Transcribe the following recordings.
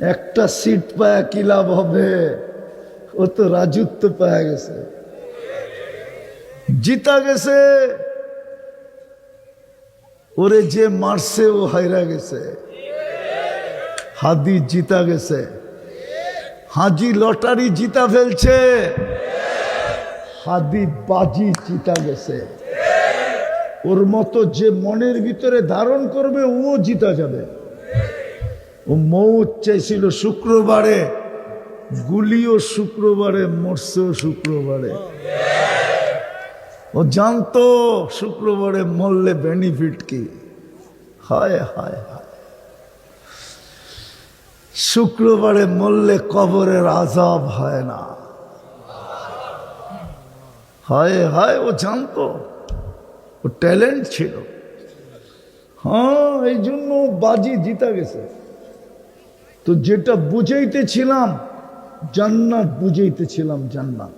একটা সিট পায়া কি লাভ হবে? ও তো রাজত্ব পায়া গেছে। জিতা গেছে। ওরে যে মারছে, ও হাইরা গেছে। হাদি জিতা গেছে। হাজি লটারি জিতা ফেলছে। হাদি বাজি জিতা গেছে। ওর মতো যে মনের ভিতরে ধারণ করবে, ও জিতা যাবে। ও মৌত চাইছিল শুক্রবারে, গুলিও শুক্রবারে মরছেও শুক্রবারে। ও জানতো শুক্রবারে মরলে বেনিফিট কি। হায় হায় হায়। শুক্রবারে মরলে কবরের আজাব হয় না। হায় হায়, ও জানতো। ও ট্যালেন্ট ছিল। হ্যাঁ এই জন্য বাজি জিতা গেছে। তো যেটা বুঝাইতেছিলাম, জান্নাত বুঝাইতেছিলাম জান্নাত।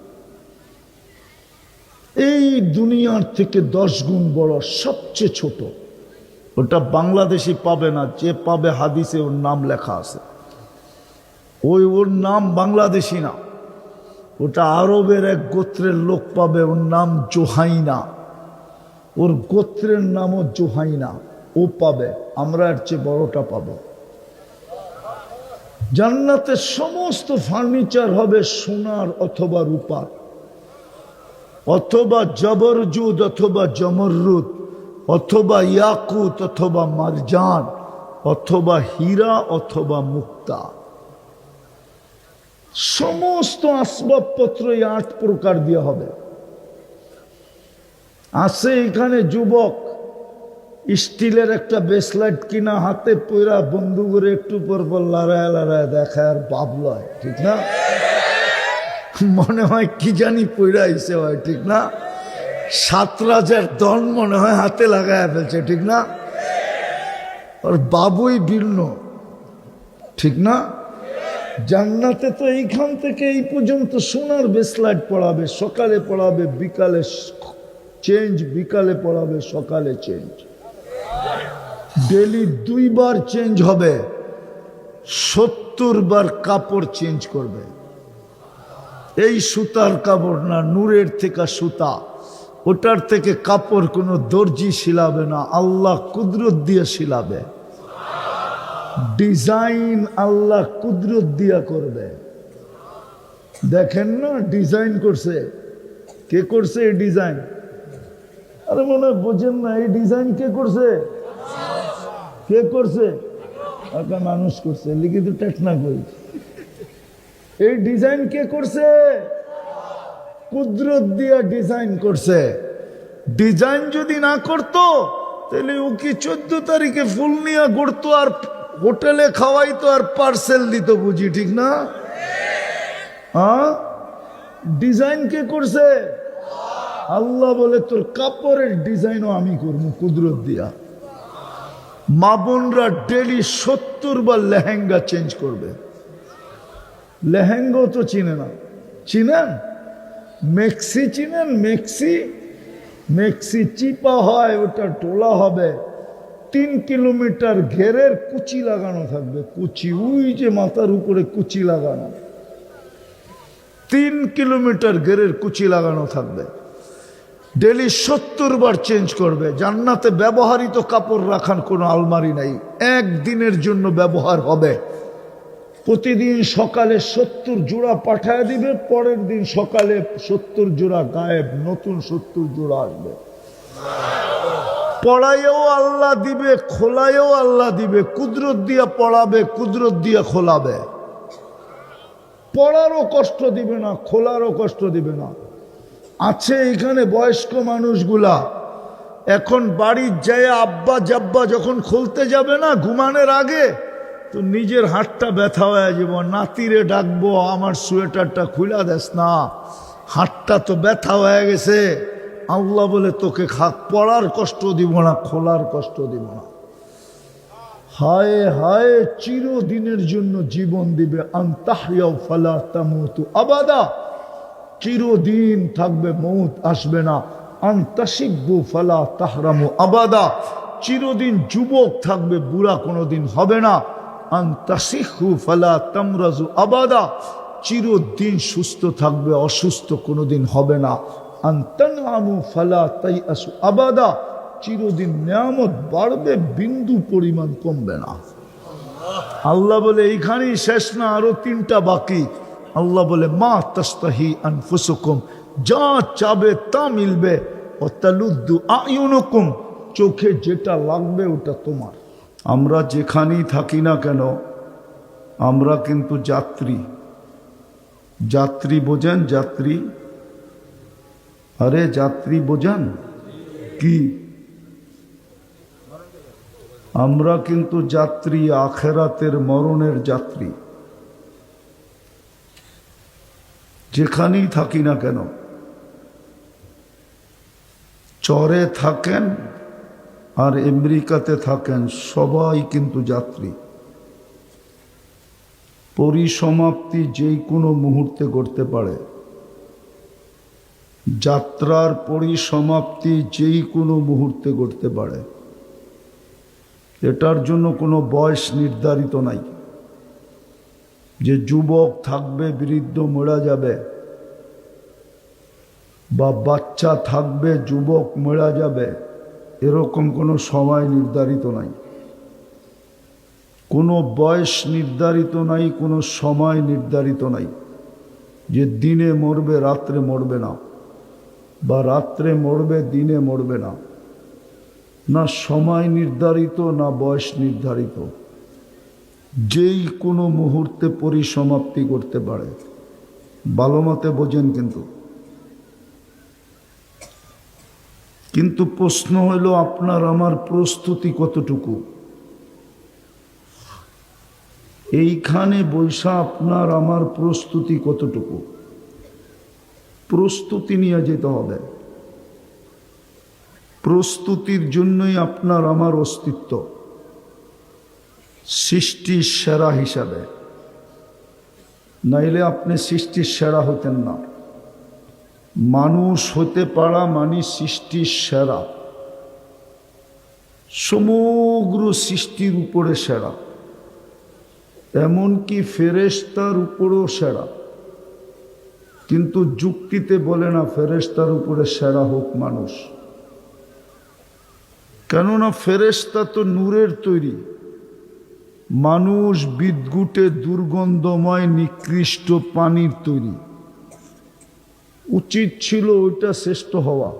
এই দুনিয়ার থেকে দশ গুণ বড় সবচেয়ে ছোট। ওটা বাংলাদেশি পাবে না, যে পাবে হাদিসে ওর নাম লেখা আছে। ওই ওর নাম বাংলাদেশি না। ওটা আরবের এক গোত্রের লোক পাবে, ওর নাম জোহাইনা। ওর গোত্রের নামও জোহাইনা। ও পাবে, আমরা এর চেয়ে বড়টা পাবো। জান্নাতের সমস্ত ফার্নিচার হবে সোনার অথবা রূপার। অথবা জবরজুদ অথবা জমরুদ অথবা ইয়াকুত অথবা মারজান, অথবা হীরা অথবা মুক্তা। সমস্ত আসবাবপত্র এই আট প্রকার দিয়ে হবে। আছে এখানে যুবক স্টিলের একটা বেসলাইট কিনা হাতে পয়রা বন্ধু করে একটু পর পর লড়ায় লড়ায় দেখায় আর বাপ লয়, ঠিক না? মনে হয় কি জানি পয়রা এসে হয় ঠিক না? সাত রাজার দল মনে হয় হাতে লাগায় ফেলছে, ঠিক না? আর বাবুই ভিন্ন ঠিক না? জান্নাতে তো এইখান থেকে এই পর্যন্ত সোনার বেসলাইট পড়াবে, সকালে পড়াবে, বিকালে চেঞ্জ বিকালে পড়াবে, সকালে চেঞ্জ ডেলি দুইবার চেঞ্জ হবে সত্তর বার কাপড় চেঞ্জ করবে। এই সুতার কাপড় না, নূরের থেকে সুতা। ওটার থেকে কাপড় কোনো দর্জি শিলাবে না, আল্লাহ কুদরত দিয়ে শিলাবে। ডিজাইন আল্লাহ কুদরত দিয়া করবে। দেখেন না, ডিজাইন করছে। কে করছে এই ডিজাইন? আরে মনে হয় বোঝেন না, এই ডিজাইন কে করছে? কে করছে? একটা মানুষ করছে, লিখিত টেকনা করি। এই ডিজাইন কে করছে? কুদরত দিয়া ডিজাইন করছে। ডিজাইন যদি না করতো, তাহলে ও কি চোদ্দ তারিখে ফুল নিয়ে গড়তো আর হোটেলে খাওয়াইতো আর পার্সেল দিত বুঝি, ঠিক না? হ্যাঁ? ডিজাইন কে করছে? আল্লাহ বলে, তোর কাপড়ের ডিজাইনও আমি করব, কুদরত দিয়া। মা বোনরা ডেলি সত্তর বার লেহেঙ্গা চেঞ্জ করবে। লেহেঙ্গাও তো চিনে না। চিনেন? মেক্সি চিনেন? মেক্সি? মেক্সি চিপা হয়, ওটা টোলা হবে। তিন কিলোমিটার ঘেরের কুচি লাগানো থাকবে। কুচি ওই যে মাথার উপরে কুচি লাগানো। তিন কিলোমিটার ঘেরের কুচি লাগানো থাকবে। ডেলি সত্তর বার চেঞ্জ করবে। জান্নাতে ব্যবহারিত কাপড় রাখার কোনো আলমারি নাই। একদিনের জন্য ব্যবহার হবে। প্রতিদিন সকালে সত্তর জোড়া পাঠায় দিবে, পরের দিন সকালে সত্তর জোড়া গায়েব, নতুন সত্তর জোড়া আসবে। পড়াইও আল্লাহ দিবে, খোলায়ও আল্লাহ দিবে, কুদরত দিয়া পড়াবে, কুদরত দিয়া খোলাবে। পড়ারও কষ্ট দিবে না, খোলারও কষ্ট দিবে না। আছে এখানে বয়স্ক মানুষগুলা। এখন বাড়ির যায় আব্বা জাব্বা যখন খুলতে যাবে না ঘুমানোর আগে, তো নিজের হাতটা ব্যথা হয়ে যাব। নাতিরে ডাকবো, আমার সোয়েটারটা খুলা দেস না। হাতটা তো ব্যথা হয়ে গেছে। আল্লাহ বলে তোকে খাক পড়ার কষ্ট দিব না, খোলার কষ্ট দিব না। হায় হায়, চিরদিনের জন্য জীবন দিবে। আন্তাহিয়াও ফালা তামুতু আবাদা। চিরদিন থাকবে মৌত, আসবে না। আন্তাসিব্বু ফালা তাহরামু আবাদা। চিরদিন যুবক থাকবে, বুড়া কোনোদিন হবে না। আন ফালা তামরাজু আবাদা। চিরদিন সুস্থ থাকবে, অসুস্থ কোনোদিন হবে না। আন তানআমু ফালা তাইআসু আবাদা। চিরদিন নিয়ামত বাড়বে, বিন্দু পরিমাণ কমবে না। আল্লাহ বলে, এইখানেই শেষ না, আরও তিনটা বাকি। আল্লাহ বলে, মা তাস্তাহি আনফুসুকুম, যা চাবে তা মিলবে, ও তালুদ্দু আয়ুনুকুম চোখে যেটা লাগবে ওটা তোমার। আমরা যেখানেই থাকি না কেন, আমরা কিন্তু যাত্রী। যাত্রী বোঝেন, যাত্রী। আরে, যাত্রী বোঝেন? কি? আমরা কিন্তু যাত্রী, আখেরাতের মরণের যাত্রী। যেখানেই থাকি না কেন, চরে থাকেন আর আমেরিকাতে থাকেন সবাই কিন্তু যাত্রী। পরিসমাপ্তি যেই কোনো মুহূর্তে করতে পারে। যাত্রার পরিসমাপ্তি যেই কোনো মুহূর্তে করতে পারে। এটার জন্য কোনো বয়স নির্ধারিত নাই। যে যুবক থাকবে, বৃদ্ধ মরা যাবে, বা বাচ্চা থাকবে, যুবক মরা যাবে, এরকম কোনো সময় নির্ধারিত নাই। কোনো বয়স নির্ধারিত নাই, কোনো সময় নির্ধারিত নাই। যে দিনে মরবে, রাত্রে মরবে না, বা রাত্রে মরবে, দিনে মরবে না। না সময় নির্ধারিত, না বয়স নির্ধারিত। যেই কোনো মুহূর্তে পরিসমাপ্তি করতে পারে। ভালো মতে বোঝেন কিন্তু। কিন্তু প্রশ্ন হলো, আপনার, আমার প্রস্তুতি কতটুকু? এইখানে বৈশা, আপনার, আমার প্রস্তুতি কতটুকু? প্রস্তুতি নিয়ে যেতে হবে। প্রস্তুতির জন্যই আপনার আমার অস্তিত্ব। সৃষ্টির সেরা হিসাবে। নাইলে আপনি সৃষ্টির সেরা হতেন না। মানুষ হতে পারা মানে সৃষ্টির সেরা। সমগ্র সৃষ্টির উপরে সেরা। এমনকি ফেরেস্তার উপরেও সেরা। কিন্তু যুক্তিতে বলে না ফেরেস্তার উপরে সেরা হোক মানুষ। কেননা ফেরেস্তা তো নূরের তৈরি। মানুষ বিদ্যুটে দুর্গন্ধময় নিকৃষ্ট পানির তৈরি। উচিত ছিল ওইটা শ্রেষ্ঠ হওয়া।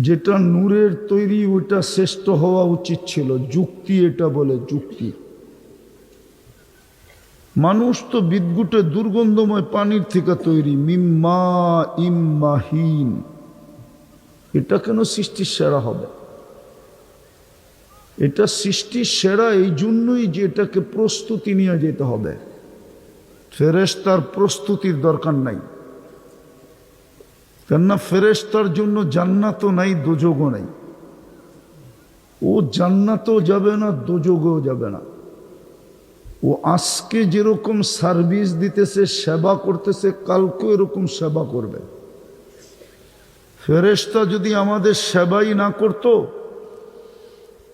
যেটা নূরের তৈরি, ওইটা শ্রেষ্ঠ হওয়া উচিত ছিল। যুক্তি এটা বলে, যুক্তি। মানুষ তো বিদ্যুটে দুর্গন্ধময় পানির থেকে তৈরি। মিম্মা ইম্মাহীন। এটা কেন সৃষ্টির সেরা হবে? এটা সৃষ্টির সেরা এই জন্যই যে এটাকে প্রস্তুতি নিয়ে যেতে হবে। ফেরেস্তার প্রস্তুতির দরকার নাই। কেননা ফেরেস্তার জন্য জান্নাতও নাই, দোযোগও নাই। ও জান্নাতও যাবে না, দোযোগও যাবে না। ও আজকে যেরকম সার্ভিস দিতেছে, সেবা করতেছে কালকে এরকম সেবা করবে। ফেরেস্তা যদি আমাদের সেবাই না করত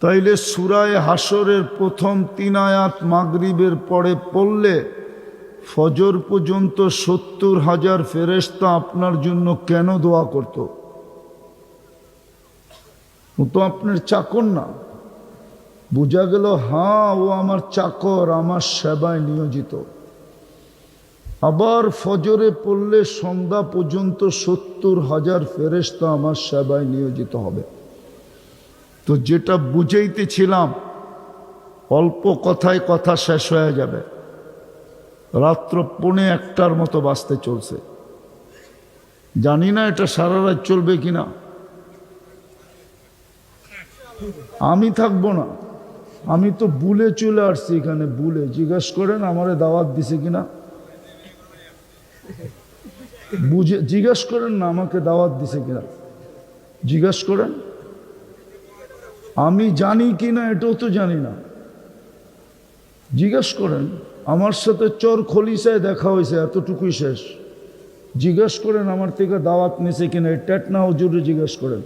তাইলে সুরায় হাসরের প্রথম তিন আয়াত মাগরিবের পরে পড়লে ফজর পর্যন্ত সত্তর হাজার ফেরেস্তা আপনার জন্য কেন দোয়া করত? ও তো আপনার চাকর না। বোঝা গেল হ্যাঁ ও আমার চাকর, আমার সেবায় নিয়োজিত। আবার ফজরে পড়লে সন্ধ্যা পর্যন্ত সত্তর হাজার ফেরেস্তা আমার সেবায় নিয়োজিত হবে। তো যেটা বুঝাইতেছিলাম, অল্প কথায় কথা শেষ হয়ে যাবে। রাত্র পৌনে একটার মতো বাঁচতে চলছে। জানি না এটা সারা রাত চলবে কিনা। আমি থাকব না। আমি তো বুলে চলে আসছি এখানে, বুলে। জিজ্ঞেস করেন, আমারে দাওয়াত দিছে কিনা? বুঝে, জিজ্ঞেস করেন না, আমাকে দাওয়াত দিছে কিনা? জিজ্ঞেস করেন। আমি জানি কি না, এটাও তো জানি না। জিজ্ঞেস করেন, আমার সাথে চর খলিসায় দেখা হয়েছে, এতটুকুই শেষ। জিজ্ঞেস করেন, আমার থেকে দাওয়াত নিছে কিনা, এই টেটনা হুজুরে জিজ্ঞেস করেন।